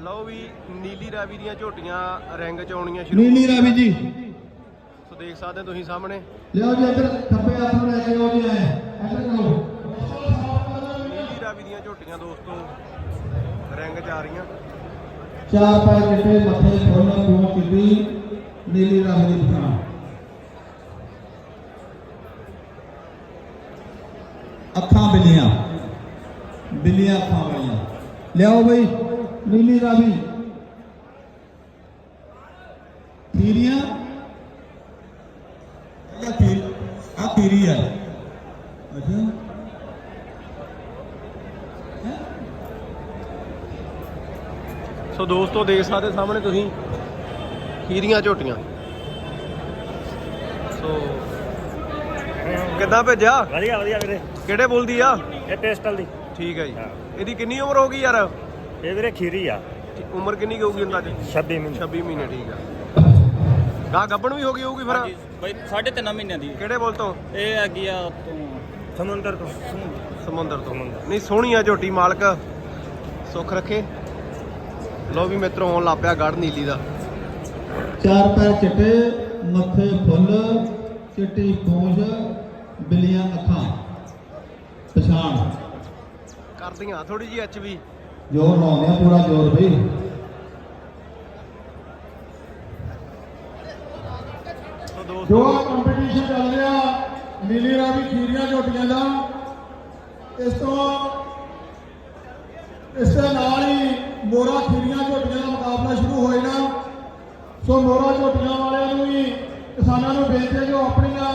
ਲਓ ਵੀ ਨੀਲੀ ਰਾਵੀ ਦੀਆਂ ਝੋਟੀਆਂ ਰਿੰਗ ਚ ਆਉਣੀਆਂ ਸ਼ੁਰੂ ਨੀਲੀ ਰਾਵੀ ਜੀ। ਸੋ ਦੇਖ ਸਕਦੇ ਹੋ ਤੁਸੀਂ ਸਾਹਮਣੇ। ਲਿਓ ਜੀ ਇੱਧਰ ਖੱਬੇ ਹੱਥ ਨੂੰ ਲੈ ਕੇ ਆਓ ਜੀ ਇੱਧਰ ਕਰੋ। ਨੀਲੀ ਰਾਵੀ ਦੀਆਂ ਝੋਟੀਆਂ ਦੋਸਤੋ ਰਿੰਗ ਚ ਆ ਰਹੀਆਂ। ਚਾਰ ਪੈਰ ਚਿੱਟੇ ਮੱਥੇ ਫੁੱਲ ਪੂੰਛ ਚਿੱਟੀ ਨੀਲੀ ਰਾਵੀ ਦੀ ਪਛਾਣ ਅੱਖਾਂ ਬਿੱਲੀਆਂ। ਬਿੱਲੀਆਂ ਅੱਖਾਂ ਵਾਲੀਆਂ। ਲਿਆਓ ਬਈ। ਨੀਲੀ ਰਾਵੀ। ਥੀਰੀਆਂ ਇਹ ਥੀਰੀ ਆ। ਥੀਰੀ ਹੈ? ਅੱਛਾ ਸੋ ਦੋਸਤੋ ਦੇਖ ਸਕਦੇ ਸਾਹਮਣੇ ਤੁਸੀਂ ਖੀਰੀਆਂ ਝੋਟੀਆਂ। ਸੋ ਕਿੱਦਾਂ ਭੇਜਿਆ? ਵਧੀਆ ਵਧੀਆ ਵੀਰੇ। ਕਿਹੜੇ ਬੋਲਦੀ ਆ? ਇਹ ਪੇਸਟਲ ਦੀ ਠੀਕ ਹੈ ਜੀ। ਇਹਦੀ ਕਿੰਨੀ ਉਮਰ ਹੋ ਗਈ ਯਾਰ? ਇਹ ਵੀਰੇ ਖੀਰੀ ਆ। ਉਮਰ ਕਿੰਨੀ ਕੁ ਹੋਊਗੀ ਅੰਦਾਜ਼ੇ? 26 ਮਹੀਨੇ। 26 ਮਹੀਨੇ ਠੀਕ ਆ। ਗਾ ਗੱਬਣ ਵੀ ਹੋ ਗਈ ਹੋਊਗੀ ਫਿਰ? ਬਈ ਸਾਢੇ ਤਿੰਨ ਮਹੀਨਿਆਂ ਦੀ। ਕਿਹੜੇ ਬੋਲ ਤੋਂ? ਇਹ ਹੈਗੀ ਆ ਤੋਂ ਸਮੁੰਦਰ ਤੋਂ। ਸਮੁੰਦਰ ਤੋਂ। ਨਹੀਂ ਸੋਹਣੀ ਆ ਝੋਟੀ ਮਾਲਕ। ਸੁੱਖ ਰੱਖੇ। ਲੋ ਵੀ ਮਿੱਤਰੋ ਆਉਣ ਲੱਗ ਪਿਆ ਗੜ ਨੀਲੀ ਦਾ। ਚਾਰ ਪੈਰ ਚਿੱਟੇ ਮੱਥੇ ਫੁੱਲ ਚਿੱਟੀ ਪੂੰਛ ਬਿੱਲੀਆਂ ਅੱਖਾਂ। ਪਛਾਣ। ਕਰਦੀਆਂ ਥੋੜੀ ਜੀ ਐਚ ਵੀ ਜੋਰ ਲਾਉਂਦੇ ਆ, ਪੂਰਾ ਜੋਰ ਬਈ। ਜੋ ਕੰਪੀਟੀਸ਼ਨ ਚੱਲ ਰਿਹਾ, ਨੀਲੀ ਰਾਵੀ ਖੀਰੀਆਂ ਝੋਟੀਆਂ ਦਾ, ਇਸ ਤੋਂ ਇਸ ਦੇ ਨਾਲ ਹੀ ਮੋਰਾ ਖੀਰੀਆਂ ਝੋਟੀਆਂ ਦਾ ਮੁਕਾਬਲਾ ਸ਼ੁਰੂ ਹੋਏਗਾ ਸੋ ਮੋਰਾ ਝੋਟੀਆਂ ਵਾਲਿਆਂ ਨੂੰ ਵੀ, ਕਿਸਾਨਾਂ ਨੂੰ ਬੇਨਤੀ ਜੋ ਆਪਣੀਆਂ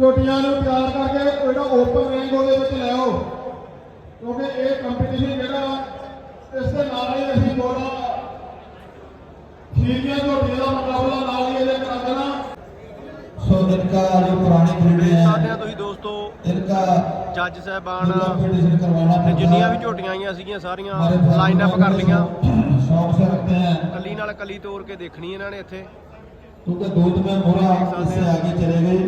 ਝੋਟੀਆਂ ਨੂੰ ਤਿਆਰ ਕਰਕੇ ਜਿਹੜਾ ਓਪਨ ਰੇਂਜ ਉਹਦੇ ਵਿੱਚ ਲੈ ਕਿਉਂਕਿ ਇਹ ਕੰਪੀਟੀਸ਼ਨ ਜਿਹੜਾ ਇਸ ਦੇ ਨਾਲ ਹੀ ਅਸੀਂ ਮੋਰਾ ਖੀਰੀਆਂ ਝੋਟੀਆਂ ਦਾ ਮੁਕਾਬਲਾ ਨਾਲ ਹੀ ਇਹਦੇ ਕਰਾ ਦੇਣਾ सो इनका जो पुराने खिलौने ਦੇਖ ਸਕਦੇ ਆ हैं ਤੁਸੀਂ ਦੋਸਤੋ इनका ਜੱਜ ਸਾਹਿਬਾਨ जो कंपटीशन करवाना ਤੇ पड़ता ਜਿੰਨੀਆਂ है। ਵੀ ਝੋਟੀਆਂ ਆਈਆਂ ਸੀਗੀਆਂ ਸਾਰੀਆਂ हमारे भाई ਲਾਈਨ ਅਪ ਕਰ ਲੀਆਂ शौक से रखते हैं ਕੱਲੀ ਨਾਲ ਕੱਲੀ ਤੋੜ ਕੇ ਦੇਖਣੀ ਇਹਨਾਂ ਨੇ ਇੱਥੇ क्योंकि दूध में मोरा इससे आगे चले गई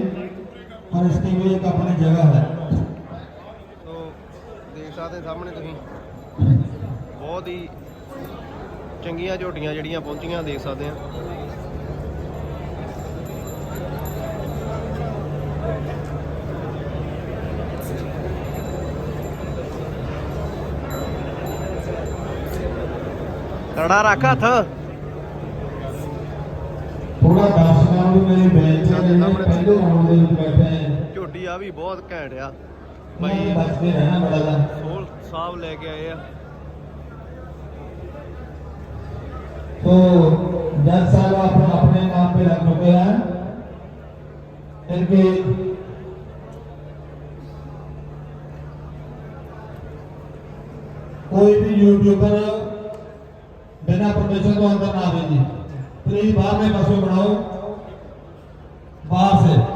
और इसकी भी एक अपनी जगह है ਸੋ ਦੇਖ ਸਕਦੇ ਸਾਹਮਣੇ ਤੁਸੀਂ ਬਹੁਤ ਹੀ ਚੰਗੀਆਂ ਝੋਟੀਆਂ ਜਿਹੜੀਆਂ ਪਹੁੰਚੀਆਂ ਦੇਖ ਸਕਦੇ ਆ ਕੜਾ ਰੱਖ ਹੱਥ। ਥੋੜਾ ਦਰਸ਼ਕਾਂ ਨੂੰ ਮੇਰੀ ਬੇਨਤੀ ਹੈ ਜਿਹੜੇ ਪਹਿਲੇ ਰਾਉਂਡ ਦੇ ਵਿੱਚ ਬੈਠੇ ਝੋਟੀ ਆ ਵੀ ਬਹੁਤ ਘੈਂਟ ਆ। ਬਾਈ ਕੇ ਰਹਿਣਾ ਬੜਾ साहब लेके आए हैं। तो जज साहब, आप अपने नाम पे रख चुके हैं। इनके कोई भी यूट्यूबर बिना परमिशन को अंदर ना भेजिए प्लीज़ बाहर में बसों बनाओ बाहर से।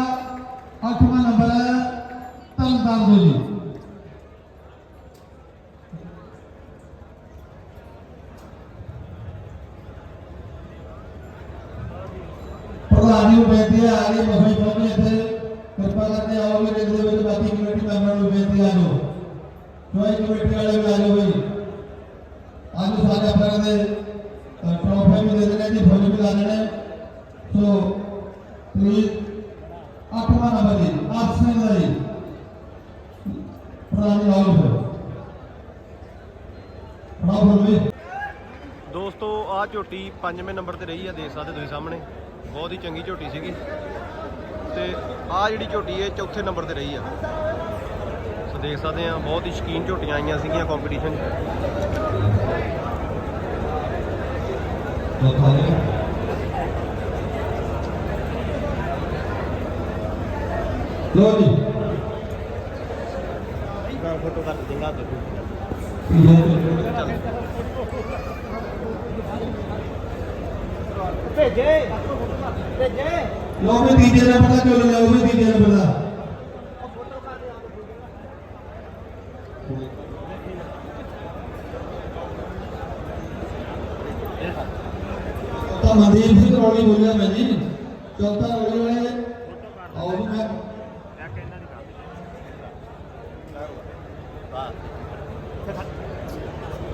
ਜੋਈ ਕਮੇਟੀ ਵਾਲੇ ਵੀ ਆ ਜਾਓ ਅੱਜ ਸਾਰੇ ਆਪਣਾ ਦੇ ਟਰੋਫੀ ਵੀ ਦੇ ਦੇਣੇ ਜੀ ਫੌਜ ਵੀ ਲਾ ਦੇਣੇ ਸੋ ਪਲੀਜ਼ ਅੱਠਵਾਂ ਨੰਬਰ ਜੀ ਆਪ ਦਾ ਜੀ ਪ੍ਰਧਾਨ ਜੀ ਆਓ ਫਿਰ। ਦੋਸਤੋ, ਆ ਝੋਟੀ ਪੰਜਵੇਂ ਨੰਬਰ ਤੇ ਰਹੀ ਆ, ਦੇਖ ਸਕਦੇ ਤੁਸੀਂ ਸਾਹਮਣੇ। ਬਹੁਤ ਹੀ ਚੰਗੀ ਝੋਟੀ ਸੀਗੀ। ਤੇ ਆ ਜਿਹੜੀ ਝੋਟੀ ਹੈ ਚੌਥੇ ਨੰਬਰ ਤੇ ਰਹੀ ਆ। ਦੇਖ ਸਕਦੇ ਆ ਬਹੁਤ ਹੀ ਸ਼ਕੀਨ ਝੋਟੀਆਂ ਆਈਆਂ ਸੀਗੀਆਂ ਕੰਪੀਟੀਸ਼ਨ 'ਚ। ਲੋ ਜੀ। ਫੋਟੋ ਕਰ ਦੇਗਾ ਤੇ ਭੇਜੇ। ਭੇਜੇ। ਲੋ ਵੀ ਤੀਜੇ ਨੰਬਰ ਦਾ ਚੁੱਲ ਲਿਆਓ ਵੀ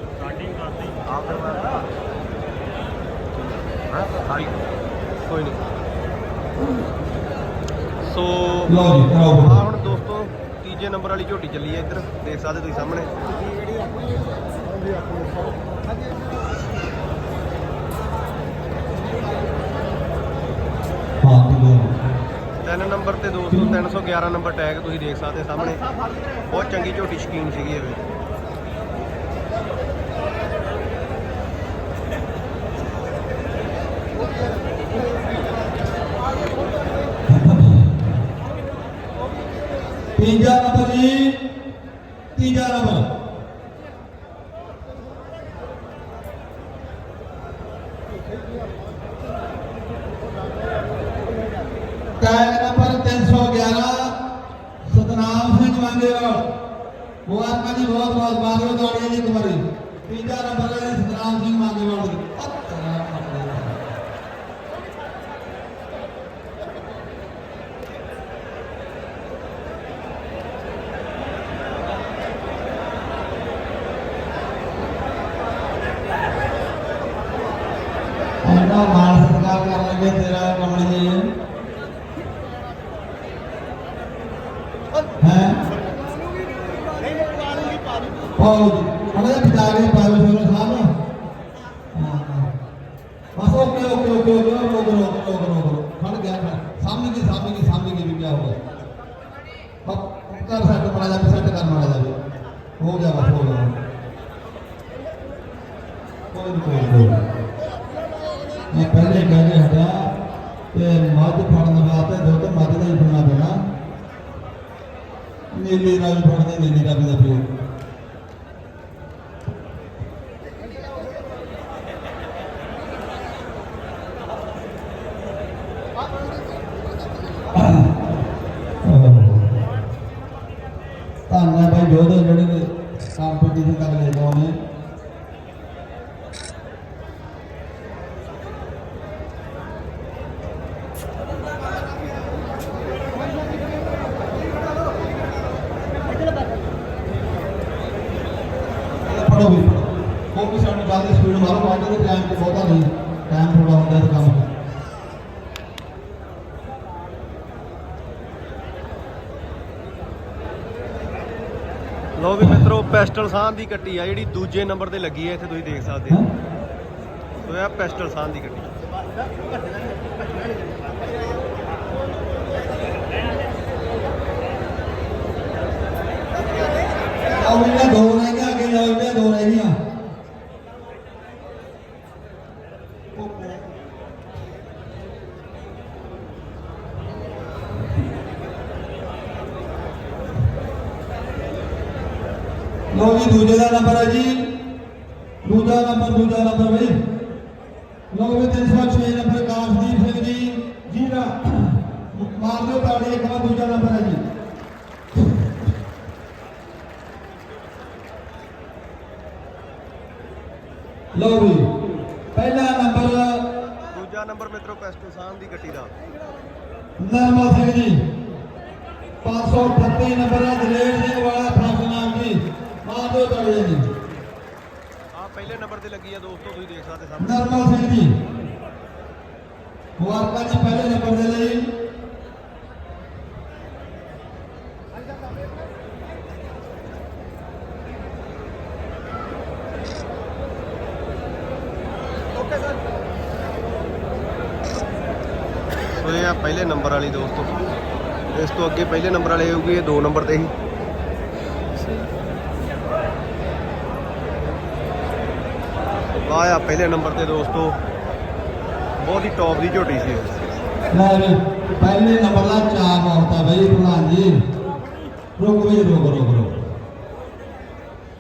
ਸਟਾਰਟਿੰਗ ਕਰਦੀ ਆਖਰ ਮੈਂ ਹਾਂ ਸਾਰੀ ਕੋਈ ਨਹੀਂ ਸੋ ਲਓ ਜੀ ਆਓ ਹੁਣ ਦੋਸਤੋ ਤੀਜੇ ਨੰਬਰ ਵਾਲੀ ਝੋਟੀ ਚੱਲੀ ਹੈ ਇੱਧਰ ਦੇਖ ਸਕਦੇ ਤੁਸੀਂ ਸਾਹਮਣੇ। ਤਿੰਨ ਨੰਬਰ ਤੇ ਦੋਸਤੋ 311 ਨੰਬਰ ਟੈਗ ਤੁਸੀਂ ਦੇਖ ਸਕਦੇ ਸਾਹਮਣੇ। ਬਹੁਤ ਚੰਗੀ ਝੋਟੀ ਸ਼ਕੀਨ ਸੀਗੀ ਇਹ ਤੀਜਾ ਨੰਬਰ ਜੀ, ਤੀਜਾ ਨੰਬਰ। ਮੁਬਾਰਕਾਂ ਜੀ ਬਹੁਤ ਬਹੁਤ ਬਾਗਰੋ ਦੌੜੀਆਂ ਜੀ ਕੁਮਾਰੀ ਤੀਜਾ ਨੰਬਰ ਹੈ ਜੀ ਸਤਨਾਮ ਸਿੰਘ ਮੰਗੇਵਾਲ ਜੀ ਐਨਾ ਮਾਣ ਸਤਿਕਾਰ ਕਰ ਲਗੇ ਤੇਰਾ ਕਮਲ ਜੀ ਹੈ ਉਹ ਉਹਨੇ ਪਿਤਾ ਦੇ ਪਾਵੇ ਸਾਹਿਬ ਹਾਂ ਬਸ ਓਕੇ ਓਕੇ ਓਕੇ ਓਕੇ ਰੋਕ ਰੋਕ ਰੋਕ ਰੋਕ ਖੜ ਗਿਆ ਸਾਹਮਣੇ ਕੀ ਸਾਹਮਣੇ ਕੀ ਸਾਹਮਣੇ ਕੀ ਵੀ ਕੀ ਹੋ ਬਸ ਕਰ ਸੈੱਟ ਮਾੜਾ ਜਾ ਸੈੱਟ ਕਰ ਮਾੜਾ ਜਾ ਹੋ ਗਿਆ ਬਸ ਹੋ ਗਿਆ ਕੋਈ ਕੋਈ ਕੋਈ ਮੈਂ ਪਹਿਲੇ ਕਹਿ ਹਟਿਆ ਕਿ ਮੱਝ ਫੜਨ ਵਾਸਤੇ ਦੁੱਧ ਮੱਝ ਦਾ ਹੀ ਫੜਨਾ ਪੈਣਾ ਨੀਲੀ ਦਾ ਫੜਦੇ ਨੀਲੀ ਦਾ ਵੀ ਦਾ ਫਿਰ ਧੰਨਵਾਦ ਭਾਈ ਜੋਧੇ ਜਿਹੜੇ ਕੰਪੀਟੀਸ਼ਨ ਕਰ ਲੈ ਗਏ ਨੇ ਪੜੋ ਵੀ ਉਹ ਵੀ ਸਾਨੂੰ ਜਲਦੀ ਸਪੀਡ ਮਾਰੋ ਬਾਅਦ ਦੇ ਟਾਈਮ ਤੇ ਬਹੁਤਾ ਨਹੀਂ। ਟਾਈਮ ਥੋੜਾ ਹੁੰਦਾ ਇਸ ਕੰਮ 'ਚ ਲੋ ਵੀ ਮਿੱਤਰੋ ਪੈਸਟਲ ਸਾਹ ਦੀ ਕੱਟੀ ਆ ਜਿਹੜੀ ਦੂਜੇ ਨੰਬਰ ਤੇ ਲੱਗੀ ਹੈ ਇੱਥੇ ਤੁਸੀਂ ਦੇਖ ਸਕਦੇ ਹੋ? ਸੋ ਇਹ ਪੈਸਟਲ ਸਾਹ ਦੀ ਕੱਟੀ। ਜਿਹੜੀਆਂ ਦੋ ਰਹਿ ਗਈਆਂ ਅੱਗੇ ਜਾਓ ਜਿਹੜੀਆਂ ਦੋ ਰਹਿ ਗਈਆਂ ਲੋ ਜੀ ਦੂਜੇ ਦਾ ਨੰਬਰ ਹੈ ਜੀ। ਦੂਜਾ ਨੰਬਰ ਦੂਜਾ ਨੰਬਰ ਬਈ ਲੋ ਵੀ 306 ਨੰਬਰ ਕਾਸ਼ਦੀਪ ਸਿੰਘ ਜੀ। ਜੀਰਾ ਮਾਰ ਦਿਓ ਤਾੜੀ ਇੱਕ ਵਾਰ ਦੂਜਾ ਨੰਬਰ ਹੈ ਜੀ। ਲਓ ਵੀ ਪਹਿਲਾ ਨੰਬਰ। ਦੂਜਾ ਨੰਬਰ ਮਿੱਤਰੋ ਪੈਸਟਲ ਸਾਹ ਦੀ ਕੱਟੀ ਦਾ। ਨਰਮਲ ਸਿੰਘ ਜੀ 538 ਨੰਬਰ ਹੈ ਦਲੇਰ ਸਿੰਘ ਵਾਲਾ ਮਾਂ ਦੋ ਤੜੇ ਜੀ ਆ ਪਹਿਲੇ ਨੰਬਰ ਤੇ ਲੱਗੀ ਆ ਦੋਸਤੋ ਤੁਸੀਂ ਦੇਖ ਸਕਦੇ ਸਾਹਮਣੇ। ਨਰਮਲ ਸਿੰਘ ਜੀ। ਮੁਬਾਰਕਾਂ ਜੀ ਪਹਿਲੇ ਨੰਬਰ ਦੇ ਲਈ। ਸੋ ਇਹ ਆ ਪਹਿਲੇ ਨੰਬਰ ਵਾਲੀ ਦੋਸਤੋ। ਇਸ ਤੋਂ ਅੱਗੇ ਪਹਿਲੇ ਨੰਬਰ ਵਾਲੇ ਹੋਊਗੀ ਇਹ ਦੋ ਨੰਬਰ ਤੇ ਹੀ। ਆਹ ਆ ਪਹਿਲੇ ਨੰਬਰ ਤੇ ਦੋਸਤੋ ਬਹੁਤ ਹੀ ਟੌਪ ਦੀ ਝੋਟੀ ਸੀ। ਲੈ ਵੀ ਪਹਿਲੇ ਨੰਬਰ ਦਾ ਚਾਰ ਔਰਤਾਂ ਬਈ ਪ੍ਰਧਾਨ ਜੀ। ਰੁਕ ਵੀ ਰੁਕ ਰੁਕ ਰੁਕ।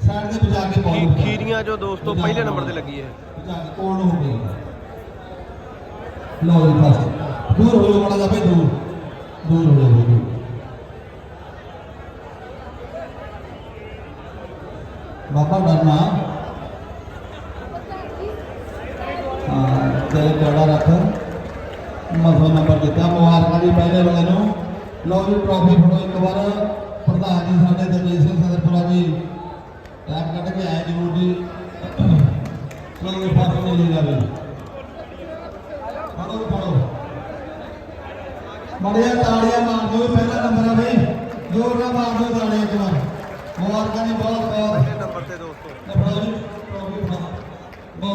ਸਾਈਡ ਤੇ ਬਜਾ ਕੇ ਖੀ- ਖੀਰੀਆਂ ਜੋ ਦੋਸਤੋ ਪਹਿਲੇ ਨੰਬਰ ਤੇ ਲੱਗੀ ਹੈ। ਕੋਲ ਹੋ ਗਈ ਲਓ ਜੀ ਬਸ। ਦੂਰ ਹੋ ਜਾਓ ਮਾੜਾ ਜਿਹਾ ਭਾਈ ਦੂਰ। ਦੂਰ ਹੋ ਜਾਓ। ਬਾਬਾ ਡਰਨਾ ਹਾਂ ਤੇ ਚੜਾ ਰੱਖ ਮਸੋ ਨੰਬਰ ਦਿੱਤਾ ਮੁਬਾਰਕਾਂ ਜੀ ਪਹਿਲੇ ਵਾਲੇ ਨੂੰ ਲਓ ਜੀ ਟਰੋਫੀ ਫੜੋ ਇੱਕ ਵਾਰ। ਪ੍ਰਧਾਨ ਜੀ ਸਾਡੇ ਦਲਜੀਤ ਸਿੰਘ ਸਦਰਪੁਰਾ ਜੀ। ਟੈਗ ਕੱਢ ਕੇ ਆਏ ਜਰੂਰ ਜੀ। ਚਲੋ ਇਹ ਪਾਸੇ ਲੈ ਜਾਵੇ ਫੜੋ ਫੜੋ। ਬੜੀਆਂ ਤਾੜੀਆਂ ਮਾਰ ਦਿਓ ਪਹਿਲਾ ਨੰਬਰ ਆ ਬਈ। ਜੋਰ ਨਾਲ ਮਾਰ ਦਿਓ ਤਾੜੀਆਂ ਇੱਕ ਵਾਰ ਮੁਬਾਰਕਾਂ ਜੀ ਬਹੁਤ ਬਹੁਤ ਨੰਬਰ ਤੇ ਦੋਸਤੋ।